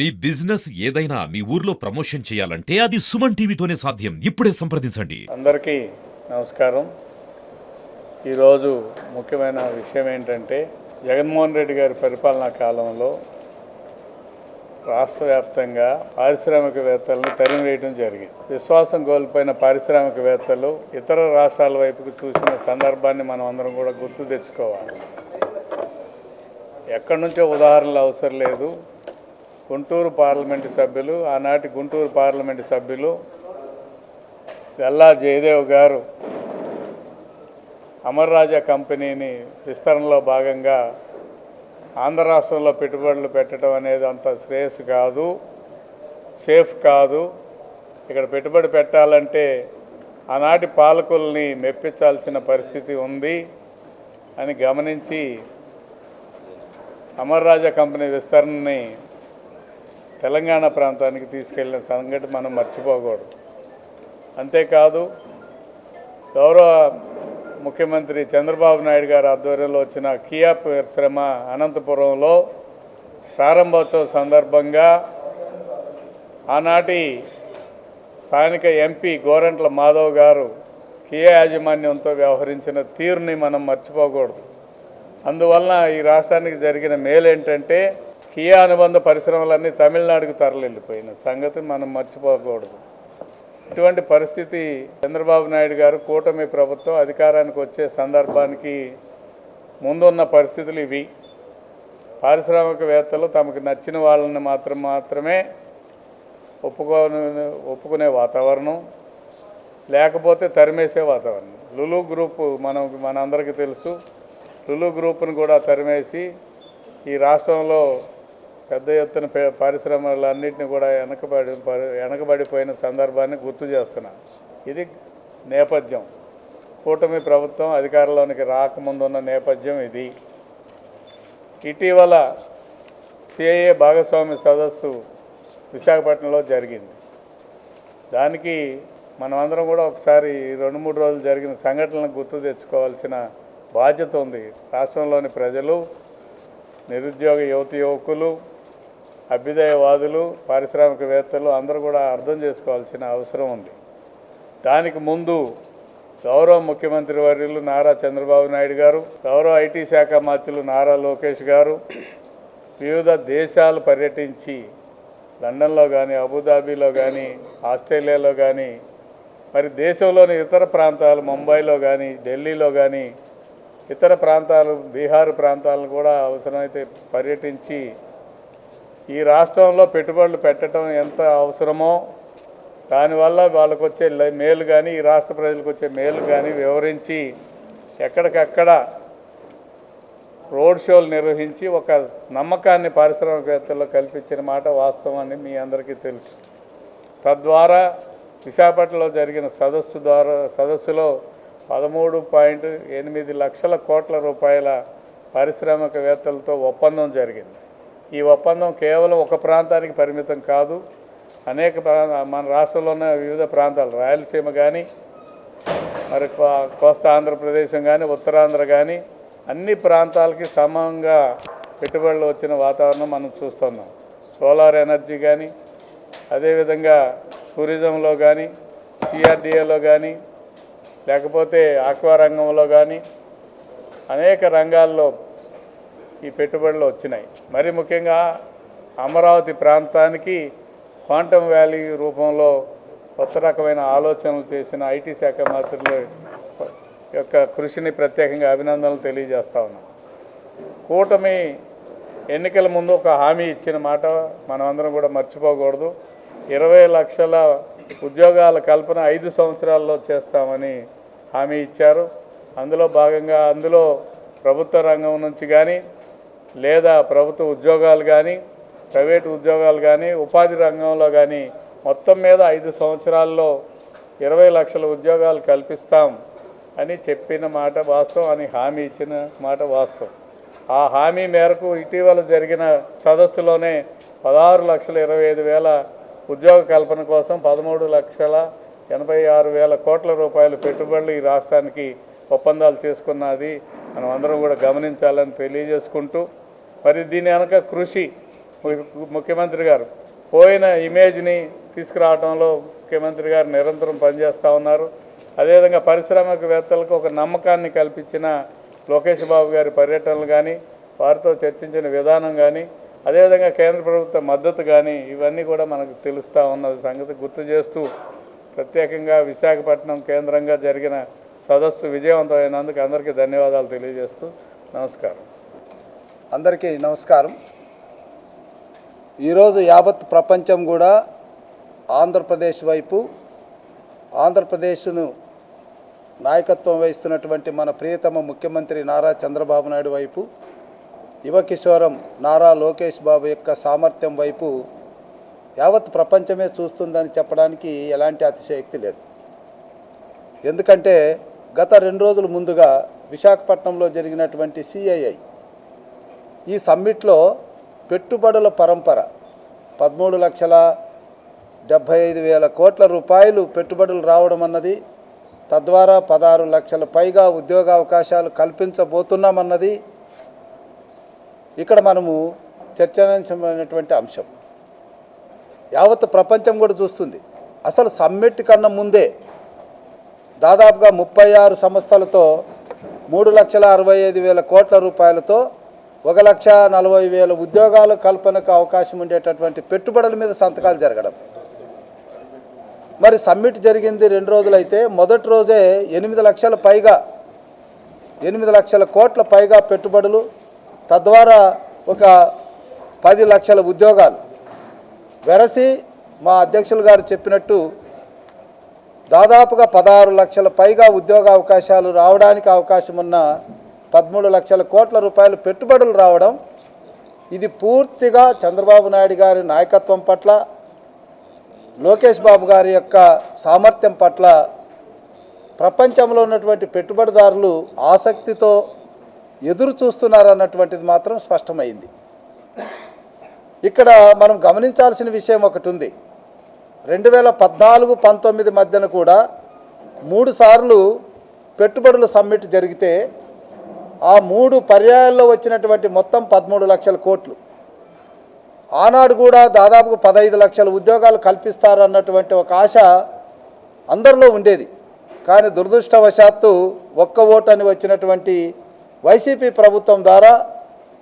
మీ business ఏదైనా మీ ఊర్లో promotion చేయాలంటే అది సుమన్ టీవీతోనే సాధ్యం. ఇప్పుడే సంప్రదించండి. అందరికీ నమస్కారం. ఈరోజు ముఖ్యమైన విషయం ఏంటంటే జగన్మోహన్ రెడ్డి గారి పరిపాలనా కాలంలో రాష్ట్ర వ్యాప్తంగా పారిశ్రామికవేత్తలను తరిమివేయడం జరిగింది. విశ్వాసం కోల్పోయిన పారిశ్రామికవేత్తలు ఇతర రాష్ట్రాల వైపుకు చూసిన సందర్భాన్ని మనం అందరం కూడా గుర్తు తెచ్చుకోవాలి. ఎక్కడి నుంచో ఉదాహరణలు అవసరం లేదు. గుంటూరు పార్లమెంటు సభ్యులు ఆనాటి గుంటూరు పార్లమెంటు సభ్యులు గల్లా జయదేవ్ గారు అమర్ రాజా కంపెనీని విస్తరణలో భాగంగా ఆంధ్ర రాష్ట్రంలో పెట్టుబడులు పెట్టడం అనేది అంత శ్రేయస్సు కాదు సేఫ్ కాదు. ఇక్కడ పెట్టుబడి పెట్టాలంటే ఆనాటి పాలకుల్ని మెప్పించాల్సిన పరిస్థితి ఉంది అని గమనించి అమర్ రాజా కంపెనీ విస్తరణని తెలంగాణ ప్రాంతానికి తీసుకెళ్ళిన సంఘటన మనం మర్చిపోకూడదు. అంతేకాదు గౌరవ ముఖ్యమంత్రి చంద్రబాబు నాయుడు గారి ఆధ్వర్యంలో వచ్చిన కియా పరిశ్రమ అనంతపురంలో ప్రారంభోత్సవ సందర్భంగా ఆనాటి స్థానిక ఎంపీ గోరంట్ల మాధవ్ గారు కియా యాజమాన్యంతో వ్యవహరించిన తీరుని మనం మర్చిపోకూడదు. అందువలన ఈ రాష్ట్రానికి జరిగిన మేలు ఏంటంటే కియా అనుబంధ పరిశ్రమలన్నీ తమిళనాడుకు తరలిపోయిన సంగతి మనం మర్చిపోకూడదు. ఇటువంటి పరిస్థితి చంద్రబాబు నాయుడు గారు కూటమి ప్రభుత్వం అధికారానికి వచ్చే సందర్భానికి ముందున్న పరిస్థితులు ఇవి. పారిశ్రామికవేత్తలు తమకు నచ్చిన వాళ్ళని మాత్రం మాత్రమే ఒప్పుకోని ఒప్పుకునే వాతావరణం లేకపోతే తరిమేసే వాతావరణం. లులు గ్రూపు మనం మనందరికీ తెలుసు. లులు గ్రూప్ను కూడా తరిమేసి ఈ రాష్ట్రంలో పెద్ద ఎత్తున పే- కూడా వెనకబడి వెనకబడిపోయిన సందర్భాన్ని గుర్తు చేస్తున్నా. ఇది నేపథ్యం. కూటమి ప్రభుత్వం అధికారంలోనికి రాకముందున్న నేపథ్యం ఇది. ఇటీవల సిఐఏ భాగస్వామి సదస్సు విశాఖపట్నంలో జరిగింది. దానికి మనమందరం కూడా ఒకసారి రెండు మూడు రోజులు జరిగిన సంఘటనలను గుర్తు తెచ్చుకోవాల్సిన బాధ్యత ఉంది. రాష్ట్రంలోని ప్రజలు నిరుద్యోగ యువత యువకులు అభ్యుదయవాదులు పారిశ్రామికవేత్తలు అందరూ కూడా అర్థం చేసుకోవాల్సిన అవసరం ఉంది. దానికి ముందు గౌరవ ముఖ్యమంత్రి వర్యులు నారా చంద్రబాబు నాయుడు గారు గౌరవ ఐటీ శాఖ మంత్రులు నారా లోకేష్ గారు వివిధ దేశాలు పర్యటించి లండన్లో కానీ అబుదాబీలో కానీ ఆస్ట్రేలియాలో కానీ మరి దేశంలోని ఇతర ప్రాంతాలు ముంబైలో కానీ ఢిల్లీలో కానీ ఇతర ప్రాంతాలు బీహార్ ప్రాంతాలను కూడా అవసరమైతే పర్యటించి ఈ రాష్ట్రంలో పెట్టుబడులు పెట్టడం ఎంత అవసరమో దానివల్ల వాళ్ళకు వచ్చే లై- మేలు కానీ ఈ రాష్ట్ర ప్రజలకు వచ్చే మేలు కానీ వివరించి ఎక్కడికక్కడ రోడ్ షోలు నిర్వహించి ఒక నమ్మకాన్ని పారిశ్రామికవేత్తల్లో కల్పించిన మాట వాస్తవాన్ని మీ అందరికీ తెలుసు. తద్వారా విశాఖపట్నంలో జరిగిన సదస్సు ద్వారా సదస్సులో పదమూడు పాయింట్ ఎనిమిది లక్షల కోట్ల రూపాయల పారిశ్రామికవేత్తలతో ఒప్పందం జరిగింది. ఈ ఒప్పందం కేవలం ఒక ప్రాంతానికి పరిమితం కాదు. అనేక ప్రా- మన రాష్ట్రంలో ఉన్న వివిధ ప్రాంతాలు రాయలసీమ కానీ మరి కో- కోస్తా ఆంధ్రప్రదేశం కానీ ఉత్తరాంధ్ర కానీ అన్ని ప్రాంతాలకి సమంగా పెట్టుబడులు వచ్చిన వాతావరణం మనం చూస్తున్నాం. సోలార్ ఎనర్జీ కానీ అదేవిధంగా టూరిజంలో కానీ సిఆర్డిఏలో కానీ లేకపోతే ఆక్వా రంగంలో కానీ అనేక రంగాల్లో ఈ పెట్టుబడులు వచ్చినాయి. మరి ముఖ్యంగా అమరావతి ప్రాంతానికి క్వాంటమ్ వ్యాలీ రూపంలో కొత్త రకమైన ఆలోచనలు చేసిన ఐటీ శాఖ మంత్రుల యొక్క కృషిని ప్రత్యేకంగా అభినందనలు తెలియజేస్తా ఉన్నాం. కూటమి ఎన్నికల ముందు ఒక హామీ ఇచ్చిన మాట మనమందరం కూడా మర్చిపోకూడదు. ఇరవై లక్షల ఉద్యోగాల కల్పన ఐదు సంవత్సరాల్లో చేస్తామని హామీ ఇచ్చారు. అందులో భాగంగా అందులో ప్రభుత్వ రంగం నుంచి కానీ లేదా ప్రభుత్వ ఉద్యోగాలు కానీ ప్రైవేటు ఉద్యోగాలు కానీ ఉపాధి రంగంలో కానీ మొత్తం మీద ఐదు సంవత్సరాల్లో ఇరవై లక్షల ఉద్యోగాలు కల్పిస్తాం అని చెప్పిన మాట వాస్తవం అని హామీ ఇచ్చిన మాట వాస్తవం. ఆ హామీ మేరకు ఇటీవల జరిగిన సదస్సులోనే పదహారు లక్షల ఇరవై ఐదు వేల ఉద్యోగ కల్పన కోసం పదమూడు లక్షల ఎనభై ఆరు వేల కోట్ల రూపాయల పెట్టుబడులు ఈ రాష్ట్రానికి ఒప్పందాలు చేసుకున్నది మనం అందరం కూడా గమనించాలని తెలియజేసుకుంటూ మరి దీని వెనక కృషి ముఖ్యమంత్రి గారు. పోయిన ఇమేజ్ని తీసుకురావడంలో ముఖ్యమంత్రి గారు నిరంతరం పనిచేస్తూ ఉన్నారు. అదేవిధంగా పారిశ్రామికవేత్తలకు ఒక నమ్మకాన్ని కల్పించిన లోకేష్ బాబు గారి పర్యటనలు కానీ వారితో చర్చించిన విధానం కానీ అదేవిధంగా కేంద్ర ప్రభుత్వ మద్దతు కానీ ఇవన్నీ కూడా మనకు తెలుస్తూ ఉన్న సంగతి గుర్తు చేస్తూ ప్రత్యేకంగా విశాఖపట్నం కేంద్రంగా జరిగిన సదస్సు విజయవంతమైనందుకు అందరికీ ధన్యవాదాలు తెలియజేస్తూ నమస్కారం. అందరికీ నమస్కారం. ఈరోజు యావత్ ప్రపంచం కూడా ఆంధ్రప్రదేశ్ వైపు ఆంధ్రప్రదేశ్ను నాయకత్వం వహిస్తున్నటువంటి మన ప్రియతమ ముఖ్యమంత్రి నారా చంద్రబాబు నాయుడు వైపు యువకిశోరం నారా లోకేష్ బాబు యొక్క సామర్థ్యం వైపు యావత్ ప్రపంచమే చూస్తుందని చెప్పడానికి ఎలాంటి అతిశయక్తి లేదు. ఎందుకంటే గత రెండు రోజుల ముందుగా విశాఖపట్నంలో జరిగినటువంటి సిఐఐ ఈ సమ్మిట్లో పెట్టుబడుల పరంపర పదమూడు లక్షల డెబ్భై ఐదు వేల కోట్ల రూపాయలు పెట్టుబడులు రావడం అన్నది తద్వారా పదహారు లక్షల పైగా ఉద్యోగ అవకాశాలు కల్పించబోతున్నామన్నది ఇక్కడ మనము చర్చనీయమైనటువంటి అంశం. యావత్ ప్రపంచం కూడా చూస్తుంది. అసలు సమ్మిట్ కన్నా ముందే దాదాపుగా ముప్పై ఆరు సంస్థలతో మూడు లక్షల అరవై ఐదు వేల కోట్ల రూపాయలతో ఒక లక్ష నలభై వేల ఉద్యోగాల కల్పనకు అవకాశం ఉండేటటువంటి పెట్టుబడుల మీద సంతకాలు జరగడం. మరి సమ్మిట్ జరిగింది రెండు రోజులైతే మొదటి రోజే ఎనిమిది లక్షల పైగా ఎనిమిది లక్షల కోట్ల పైగా పెట్టుబడులు తద్వారా ఒక పది లక్షల ఉద్యోగాలు. వెరసి మా అధ్యక్షులు గారు చెప్పినట్టు దాదాపుగా పదహారు లక్షల పైగా ఉద్యోగ అవకాశాలు రావడానికి అవకాశం ఉన్న పదమూడు లక్షల కోట్ల రూపాయలు పెట్టుబడులు రావడం ఇది పూర్తిగా చంద్రబాబు నాయుడు గారి నాయకత్వం పట్ల లోకేష్ బాబు గారి యొక్క సామర్థ్యం పట్ల ప్రపంచంలో ఉన్నటువంటి పెట్టుబడిదారులు ఆసక్తితో ఎదురు చూస్తున్నారన్నటువంటిది మాత్రం స్పష్టమైంది. ఇక్కడ మనం గమనించాల్సిన విషయం ఒకటి ఉంది రెండు వేల పద్నాలుగు పంతొమ్మిది మధ్యన కూడా మూడుసార్లు పెట్టుబడులు పెట్టుబడుల సమ్మిట్ జరిగితే ఆ మూడు పర్యాయాల్లో వచ్చినటువంటి మొత్తం పదమూడు లక్షల కోట్లు. ఆనాడు కూడా దాదాపు పదహైదు లక్షల ఉద్యోగాలు కల్పిస్తారన్నటువంటి ఒక ఆశ అందరిలో ఉండేది. కానీ దురదృష్టవశాత్తు ఒక్క ఓటు అని వచ్చినటువంటి వైసీపీ ప్రభుత్వం ద్వారా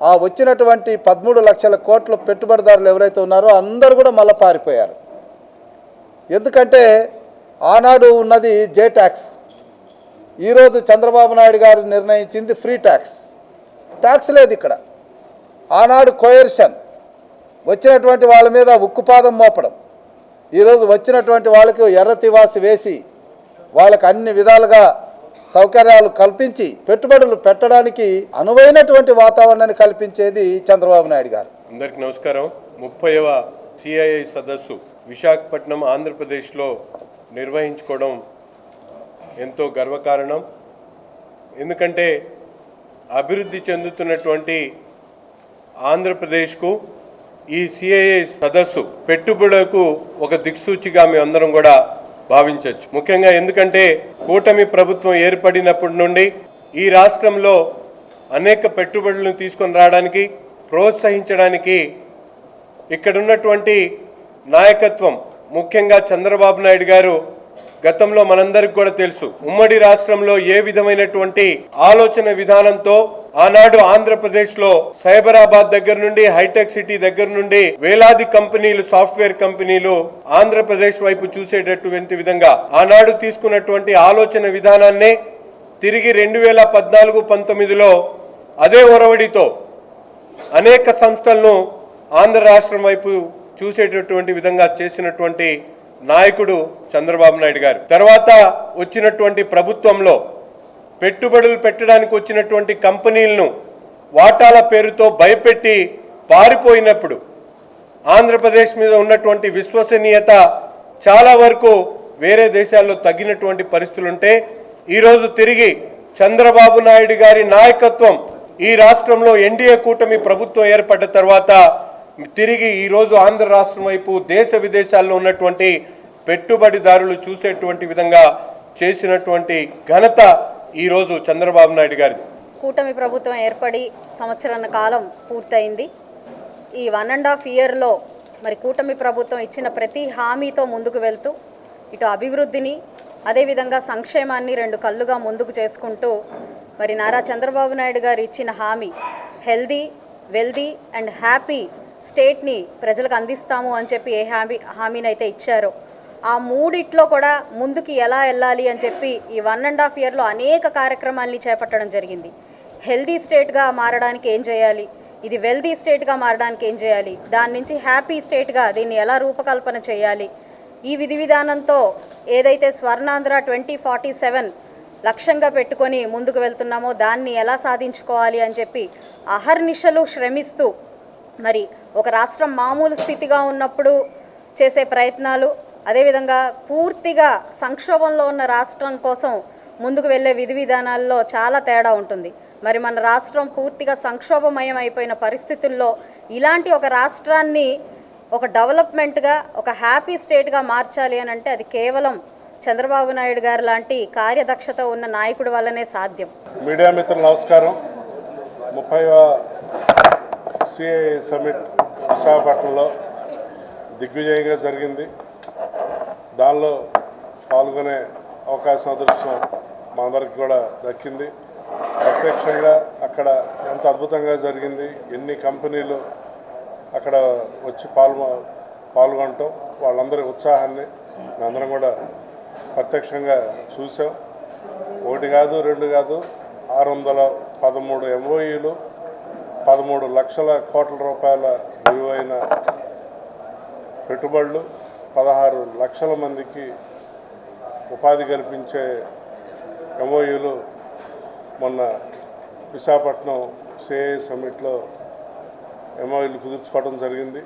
ఆ వచ్చినటువంటి పదమూడు లక్షల కోట్ల పెట్టుబడిదారులు ఎవరైతే ఉన్నారో అందరూ కూడా మళ్ళీ పారిపోయారు. ఎందుకంటే ఆనాడు ఉన్నది జే ట్యాక్స్. ఈరోజు చంద్రబాబు నాయుడు గారు నిర్ణయించింది ఫ్రీ ట్యాక్స్. ట్యాక్స్ లేదు ఇక్కడ. ఆనాడు కోయర్షన్ వచ్చినటువంటి వాళ్ళ మీద ఉక్కుపాదం మోపడం. ఈరోజు వచ్చినటువంటి వాళ్ళకి ఎర్ర తివాసి వేసి వాళ్ళకు అన్ని విధాలుగా సౌకర్యాలు కల్పించి పెట్టుబడులు పెట్టడానికి అనువైనటువంటి వాతావరణాన్ని కల్పించేది చంద్రబాబు నాయుడు గారు. అందరికీ నమస్కారం. ముప్పైవ సిఐఐ సదస్సు విశాఖపట్నం ఆంధ్రప్రదేశ్లో నిర్వహించుకోవడం ఎంతో గర్వకారణం. ఎందుకంటే అభివృద్ధి చెందుతున్నటువంటి ఆంధ్రప్రదేశ్కు ఈ సిఐఏ సదస్సు పెట్టుబడులకు ఒక దిక్సూచిగా మేము అందరం కూడా భావించవచ్చు ముఖ్యంగా ఎందుకంటే కూటమి ప్రభుత్వం ఏర్పడినప్పటి నుండి ఈ రాష్ట్రంలో అనేక పెట్టుబడులను తీసుకొని రావడానికి ప్రోత్సహించడానికి ఇక్కడ ఉన్నటువంటి నాయకత్వం ముఖ్యంగా చంద్రబాబు నాయుడు గారు గతంలో మనందరికి కూడా తెలుసు. ఉమ్మడి రాష్ట్రంలో ఏ విధమైనటువంటి ఆలోచన విధానంతో ఆనాడు ఆంధ్రప్రదేశ్లో సైబరాబాద్ దగ్గర నుండి హైటెక్ సిటీ దగ్గర నుండి వేలాది కంపెనీలు సాఫ్ట్వేర్ కంపెనీలు ఆంధ్రప్రదేశ్ వైపు చూసేటటువంటి విధంగా ఆనాడు తీసుకున్నటువంటి ఆలోచన విధానాన్నే తిరిగి రెండు వేల పద్నాలుగు పంతొమ్మిదిలో అదే ఒరవడితో అనేక సంస్థలను ఆంధ్ర రాష్ట్రం వైపు చూసేటటువంటి విధంగా చేసినటువంటి నాయకుడు చంద్రబాబు నాయుడు గారు. తర్వాత వచ్చినటువంటి ప్రభుత్వంలో పెట్టుబడులు పెట్టడానికి వచ్చినటువంటి కంపెనీలను వాటాల పేరుతో భయపెట్టి పారిపోయినప్పుడు ఆంధ్రప్రదేశ్ మీద ఉన్నటువంటి విశ్వసనీయత చాలా వరకు వేరే దేశాల్లో తగ్గినటువంటి పరిస్థితులుంటే ఈరోజు తిరిగి చంద్రబాబు నాయుడు గారి నాయకత్వం ఈ రాష్ట్రంలో ఎన్డీఏ కూటమి ప్రభుత్వం ఏర్పడ్డ తర్వాత తిరిగి ఈరోజు ఆంధ్ర రాష్ట్రం వైపు దేశ విదేశాల్లో ఉన్నటువంటి పెట్టుబడిదారులు చూసేటువంటి విధంగా చేసినటువంటి ఘనత ఈరోజు చంద్రబాబు నాయుడు గారిది. కూటమి ప్రభుత్వం ఏర్పడి సంవత్సరాల కాలం పూర్తయింది. ఈ వన్ అండ్ హాఫ్ ఇయర్లో మరి కూటమి ప్రభుత్వం ఇచ్చిన ప్రతి హామీతో ముందుకు వెళ్తూ ఇటు అభివృద్ధిని అదేవిధంగా సంక్షేమాన్ని రెండు కళ్ళుగా ముందుకు చేసుకుంటూ మరి నారా చంద్రబాబు నాయుడు గారు ఇచ్చిన హామీ హెల్దీ వెల్దీ అండ్ హ్యాపీ స్టేట్ని ప్రజలకు అందిస్తాము అని చెప్పి ఏ హామీ హామీనైతే ఇచ్చారో ఆ మూడిట్లో కూడా ముందుకి ఎలా వెళ్ళాలి అని చెప్పి ఈ వన్ అండ్ హాఫ్ ఇయర్లో అనేక కార్యక్రమాల్ని చేపట్టడం జరిగింది. హెల్దీ స్టేట్గా మారడానికి ఏం చేయాలి? ఇది వెల్దీ స్టేట్గా మారడానికి ఏం చేయాలి? దాని నుంచి హ్యాపీ స్టేట్గా దీన్ని ఎలా రూపకల్పన చేయాలి? ఈ విధి విధానంతో ఏదైతే స్వర్ణాంధ్ర ట్వంటీ ఫార్టీ సెవెన్ లక్ష్యంగా పెట్టుకొని ముందుకు వెళ్తున్నామో దాన్ని ఎలా సాధించుకోవాలి అని చెప్పి అహర్నిశలు శ్రమిస్తూ మరి ఒక రాష్ట్రం మామూలు స్థితిగా ఉన్నప్పుడు చేసే ప్రయత్నాలు అదేవిధంగా పూర్తిగా సంక్షోభంలో ఉన్న రాష్ట్రం కోసం ముందుకు వెళ్ళే విధి విధానాల్లో చాలా తేడా ఉంటుంది. మరి మన రాష్ట్రం పూర్తిగా సంక్షోభమయం అయిపోయిన పరిస్థితుల్లో ఇలాంటి ఒక రాష్ట్రాన్ని ఒక డెవలప్మెంట్గా ఒక హ్యాపీ స్టేట్గా మార్చాలి అని అంటే అది కేవలం చంద్రబాబు నాయుడు గారు లాంటి కార్యదక్షత ఉన్న నాయకుడి వల్లనే సాధ్యం. మీడియా మిత్రులు నమస్కారం. ముప్పై సిఐ సమిట్ విశాఖపట్నంలో దిగ్విజయంగా జరిగింది. దానిలో పాల్గొనే అవకాశం అదృష్టం మా అందరికి కూడా దక్కింది. ప్రత్యక్షంగా అక్కడ ఎంత అద్భుతంగా జరిగింది ఎన్ని కంపెనీలు అక్కడ వచ్చి పాల్గొ పాల్గొనటం వాళ్ళందరి ఉత్సాహాన్ని మేమందరం కూడా ప్రత్యక్షంగా చూసాం ఒకటి కాదు రెండు కాదు ఆరు వందల పదమూడు ఎంఓఈలు పదమూడు లక్షల కోట్ల రూపాయల విలువైన పెట్టుబడులు పదహారు లక్షల మందికి ఉపాధి కల్పించే ఎంఓయూలు మొన్న విశాఖపట్నం సిఐ సమ్మిట్లో ఎంఓయూలు కుదుర్చుకోవడం జరిగింది.